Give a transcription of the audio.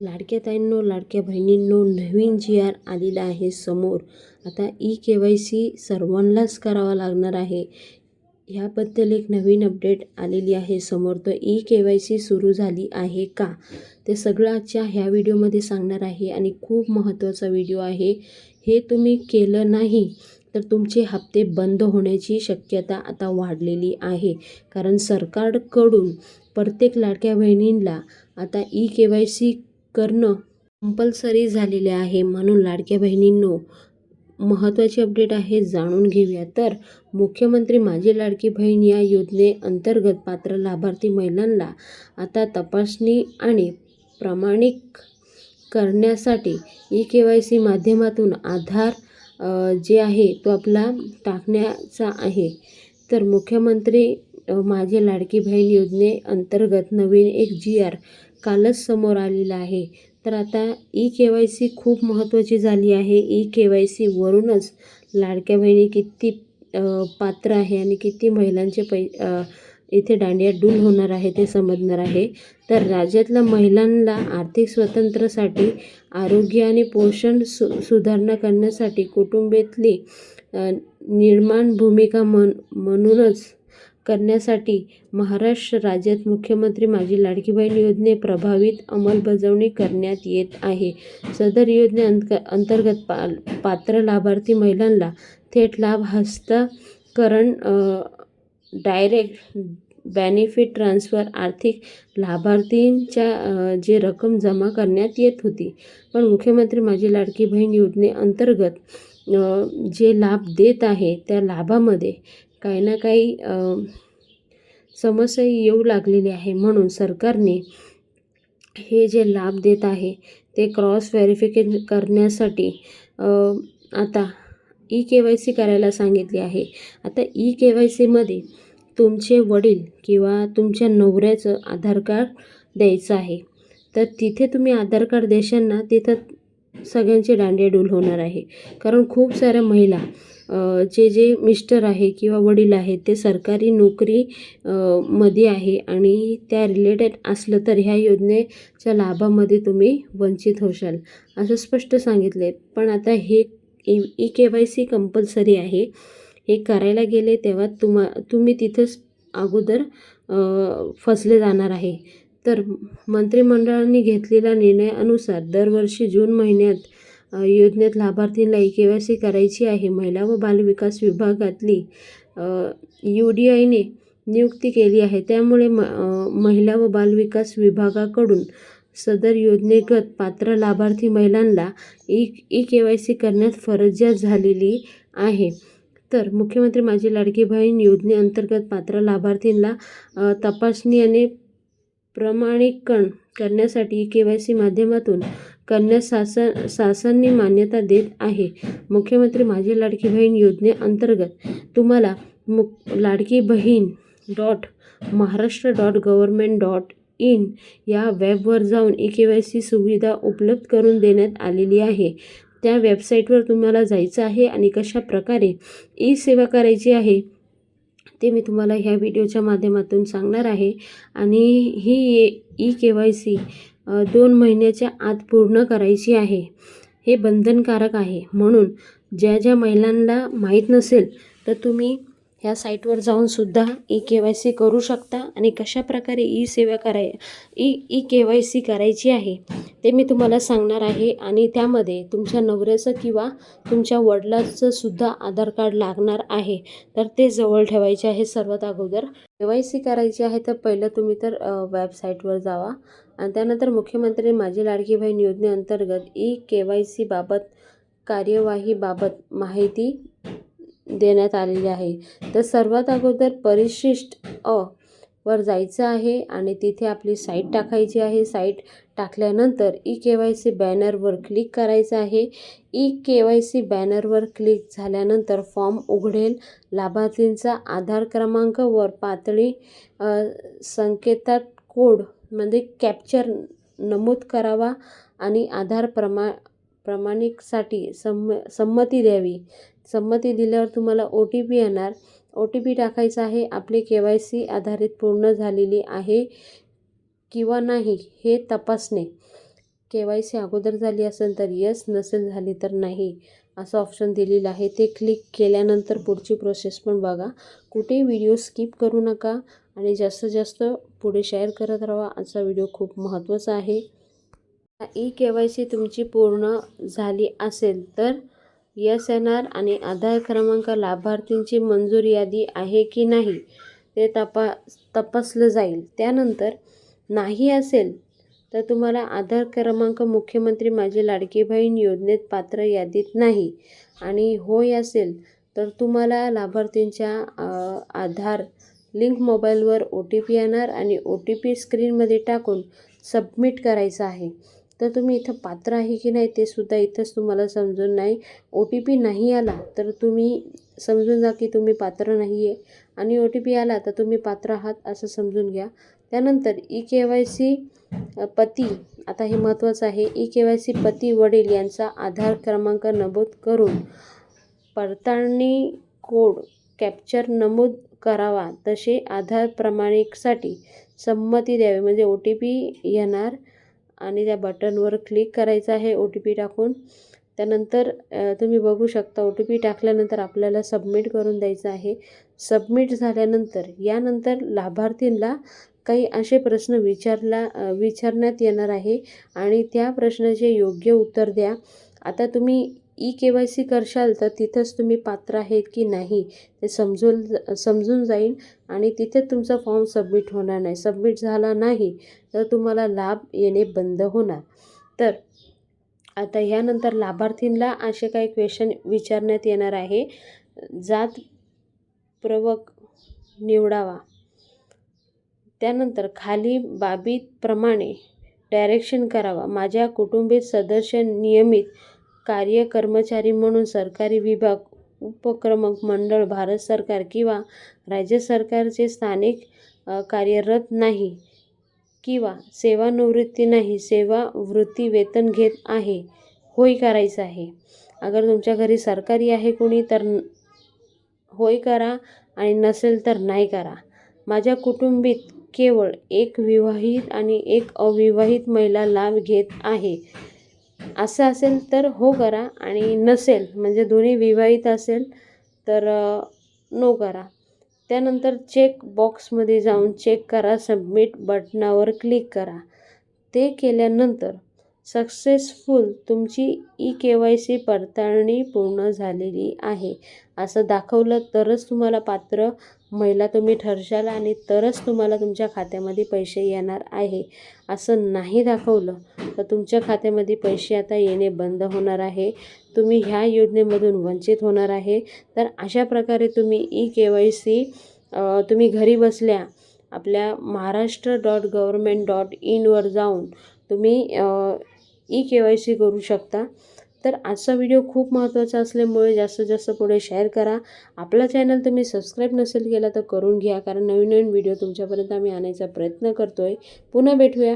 लाडक्या ताईंनो लाडक्या बहिणींनो नवीन जी आर आलेला आहे समोर. आता ई के वाय सी सर्वांनाच करावा लागणार आहे. ह्याबद्दल एक नवीन अपडेट आलेली आहे समोर. तर ई के वाय सी सुरू झाली आहे का? ते सगळं आजच्या ह्या व्हिडिओमध्ये सांगणार आहे आणि खूप महत्त्वाचा व्हिडिओ आहे. हे तुम्ही केलं नाही तर तुमचे हप्ते बंद होण्याची शक्यता आता वाढलेली आहे. कारण सरकारकडून प्रत्येक लाडक्या बहिणींना आता ई के वाय सी करणं कंपल्सरी झालेले आहे म्हणून लाडक्या बहिणींनो महत्त्वाची अपडेट आहे जाणून घेऊया. तर मुख्यमंत्री माझी लाडकी बहीण या योजनेअंतर्गत पात्र लाभार्थी महिलांना आता तपासणी आणि प्रमाणिक करण्यासाठी ई के वाय सी माध्यमातून आधार जे आहे तो आपला टाकण्याचा आहे. तर मुख्यमंत्री माझी लाडकी बहीण योजनेअंतर्गत नवीन एक जी आर कालच समोर आलेला आहे. तर आता ई के वाय सी खूप महत्त्वाची झाली आहे. ई के वाय सीवरूनच लाडक्या बहिणी किती पात्र आहे आणि किती महिलांचे पै इथे दांडिया डूल होणार आहे ते समजणार आहे. तर राज्यातल्या महिलांना आर्थिक स्वातंत्र्यासाठी आरोग्य आणि पोषण सु सुधारणा करण्यासाठी कुटुंबातली निर्माण भूमिका म्हण म्हणूनच करण्यासाठी महाराष्ट्र राज्यात मुख्यमंत्री माझी लाडकी बहीण योजने प्रभावित अंमलबजावणी करण्यात येत आहे. सदर योजने अंत अंतर्गत पा पात्र लाभार्थी महिलांना थेट लाभ हस्तांतरण डायरेक्ट बेनिफिट ट्रान्सफर आर्थिक लाभार्थींच्या जे रक्कम जमा करण्यात येत होती. पण मुख्यमंत्री माझी लाडकी बहीण योजनेअंतर्गत जे लाभ देत आहे त्या लाभामध्ये काही ना काही समस्या येऊ लागलेली आहे म्हणून सरकारने हे जे लाभ देत आहे ते क्रॉस व्हेरिफिकेशन करण्यासाठी आता ई के वाय सी करायला सांगितली आहे. आता ई के वाय सीमध्ये तुमचे वडील किंवा तुमच्या नवऱ्याचं आधार कार्ड द्यायचं आहे. तर तिथे तुम्ही आधार कार्ड देशाल ना तिथं सगळ्यांचे दांडियाडूल होणार आहे. कारण खूप साऱ्या महिला जे जे मिस्टर आहे किंवा वडील आहेत ते सरकारी नोकरी मध्ये आहे आणि त्या रिलेटेड असलं तर ह्या योजनेच्या लाभामध्ये तुम्ही वंचित होशाल. असं स्पष्ट सांगितले पण आता हे E E K Y C compulsory आहे. हे करायला गेले तेव्हा तुम्हा तुम्ही तिथंच अगोदर फसले जाणार आहे. तर मंत्रिमंडळाने घेतलेल्या निर्णयानुसार दरवर्षी जून महिन्यात योजनेत लाभार्थींना ई के वाय सी करायची आहे. महिला व बालविकास विभागातली यू डी आयने नियुक्ती केली आहे. त्यामुळे म महिला व बालविकास विभागाकडून सदर योजनेगत पात्र लाभार्थी महिलांना E E K Y C करण्यात फरजियात झालेली आहे. तर मुख्यमंत्री माझी लाडकी बहीण योजनेअंतर्गत पात्र लाभार्थींना तपासणी आणि प्रमाणीकरण करण्यासाठी ई के वाय सी माध्यमातून करण्यास शासन शासनाने मान्यता देत आहे. मुख्यमंत्री माझी लाडकी बहीण योजनेअंतर्गत तुम्हाला मु Ladki Bahin dot Maharashtra dot government dot in या वेबवर जाऊन ई के वाय सी सुविधा उपलब्ध करून देण्यात आलेली आहे. त्या वेबसाईटवर तुम्हाला जायचं आहे आणि कशा प्रकारे ई सेवा करायची आहे ते मी तुम्हाला ह्या व्हिडिओच्या माध्यमातून सांगणार आहे. आणि ही ई के वाय सी दोन महिन्याच्या आत पूर्ण करायची आहे. हे बंधनकारक आहे. म्हणून ज्या ज्या महिलांना माहीत नसेल तर तुम्ही ह्या साईटवर जाऊन सुद्धा ई के वाय सी करू शकता आणि कशा प्रकारे ई सेवा कराय E E K Y C करायची आहे ते मी तुम्हाला सांगणार आहे आणि त्यामध्ये तुमच्या नवऱ्याचं किंवा तुमच्या वडिलाचं सुद्धा आधार कार्ड लागणार आहे. तर ते जवळ ठेवायचे आहे सर्वात अगोदर. के वाय सी करायची आहे तर पहिलं तुम्ही तर वेबसाईटवर जावा आणि त्यानंतर मुख्यमंत्री माझी लाडकी बहीण योजनेअंतर्गत ई के वाय सीबाबत कार्यवाहीबाबत माहिती देण्यात आलेली आहे. तर सर्वात अगोदर परिशिष्ट अ वर जायचं आहे आणि तिथे आपली साईट टाकायची आहे. साईट टाकल्यानंतर ई के वाय सी बॅनरवर क्लिक करायचं आहे. ई के वाय सी बॅनरवर क्लिक झाल्यानंतर फॉर्म उघडेल. लाभार्थींचा आधार क्रमांक वर पातळी संकेतात कोड म्हणजे कॅप्चर नमूद करावा आणि आधार प्रमा प्रमाणिकसाठी सम संमती द्यावी. संमती दिल्यावर तुम्हाला ओ टी पी येणार. ओ टी पी टाकायचा आहे. आपली के वाय सी आधारित पूर्ण झालेली आहे किंवा नाही हे तपासणे. के वाय सी अगोदर झाली असेल तर यस नसेल झाली तर नाही असं ऑप्शन दिलेलं आहे. ते क्लिक केल्यानंतर पुढची प्रोसेस पण बघा. कुठेही व्हिडिओ स्किप करू नका आणि जास्तीत जास्त पुढे शेअर करत राहा. आजचा व्हिडिओ खूप महत्त्वाचा आहे. ई के वाय सी तुमची पूर्ण झाली असेल तर यस एन आर आणि आधार क्रमांक लाभार्थींची मंजूर यादी आहे की नाही ते तपा तपासलं जाईल. त्यानंतर नाही असेल तर तुम्हाला आधार क्रमांक मुख्यमंत्री माझी लाडकी बहीण योजनेत पात्र यादीत नाही आणि होय असेल तर तुम्हाला लाभार्थींच्या आधार लिंक मोबाईलवर ओ टी पी येणार आणि ओ टी पी स्क्रीनमध्ये टाकून सबमिट करायचं आहे. तर तुम्ही इथं पात्र आहे की नाही ते सुद्धा इथंच तुम्हाला समजून नाही. ओ टी पी नाही आला तर तुम्ही समजून जा की तुम्ही पात्र नाही आहे आणि ओ टी पी आला तर तुम्ही पात्र आहात असं समजून घ्या. त्यानंतर ई के वाय सी पती आता हे महत्त्वाचं आहे. ई के वाय सी पती वडील यांचा आधार क्रमांक नमूद करून पडताळणी कोड कॅप्चर नमूद करावा. तसे आधार प्रमाणिकसाठी संमती द्यावी. म्हणजे ओ टी पी येणार आणि त्या बटनवर क्लिक करायचं आहे ओ टी पी टाकून. त्यानंतर तुम्ही बघू शकता ओ टी पी टाकल्यानंतर आपल्याला सबमिट करून द्यायचं आहे. सबमिट झाल्यानंतर यानंतर लाभार्थींना काही असे प्रश्न विचारला विचारण्यात येणार आहे. आणि त्या प्रश्नाचे योग्य उत्तर द्या. आता तुम्ही ई के वाय सी करशाल तर तिथंच तुम्ही पात्र आहेत की नाही ते समजून समजून जाईल आणि तिथे तुमचा फॉर्म सबमिट होणार नाही. सबमिट झाला नाही तर तुम्हाला लाभ येणे बंद होणार. तर आता ह्यानंतर लाभार्थींना असे काही क्वेश्चन विचारण्यात येणार आहे. जात प्रवक निवडावा. त्यानंतर खाली बाबीप्रमाणे डायरेक्शन करावा. माझ्या कुटुंबित सदस्य नियमित कार्य कर्मचारी म्हणून सरकारी विभाग उपक्रमक मंडळ भारत सरकार किंवा राज्य सरकारचे स्थानिक कार्यरत नाही किंवा सेवानिवृत्ती नाही सेवावृत्ती वेतन घेत आहे होय करायचं आहे. अगर तुमच्या घरी सरकारी आहे कोणी तर न- होय करा आणि नसेल तर नाही करा. माझ्या कुटुंबीत केवळ एक विवाहित आणि एक अविवाहित महिला लाभ घेत आहे. असं असेल तर हो करा आणि नसेल म्हणजे दोन्ही विवाहित असेल तर नो करा. त्यानंतर चेक बॉक्समध्ये जाऊन चेक करा सबमिट बटनावर क्लिक करा. ते केल्यानंतर सक्सेसफुल तुमची ई के वाय सी पडताळणी पूर्ण झालेली आहे. असं दाखवलं तरच तुम्हाला पात्र महिला तुम्ही ठरशाल आणि तरच तुम्हाला तुमच्या खात्यामध्ये पैसे येणार आहे असं नाही दाखवलं तर तुमच्या खात्यामध्ये पैसे आता येणे बंद होणार आहे. तुम्ही ह्या योजनेमधून वंचित होणार आहे. तर अशा प्रकारे तुम्ही ई के वाय सी तुम्ही घरी बसल्या आपल्या महाराष्ट्र डॉट गव्हर्मेंट डॉट इनवर जाऊन तुम्ही ई के वाय सी करू शकता. तर आजचा व्हिडिओ खूप महत्त्वाचा असल्यामुळे जास्तीत जास्त पुढे शेअर करा. आपला चॅनल तुम्ही सबस्क्राईब नसेल केला तर करून घ्या कारण नवीन नवीन व्हिडिओ तुमच्यापर्यंत आम्ही आणायचा प्रयत्न करतो आहे पुन्हा भेटूया.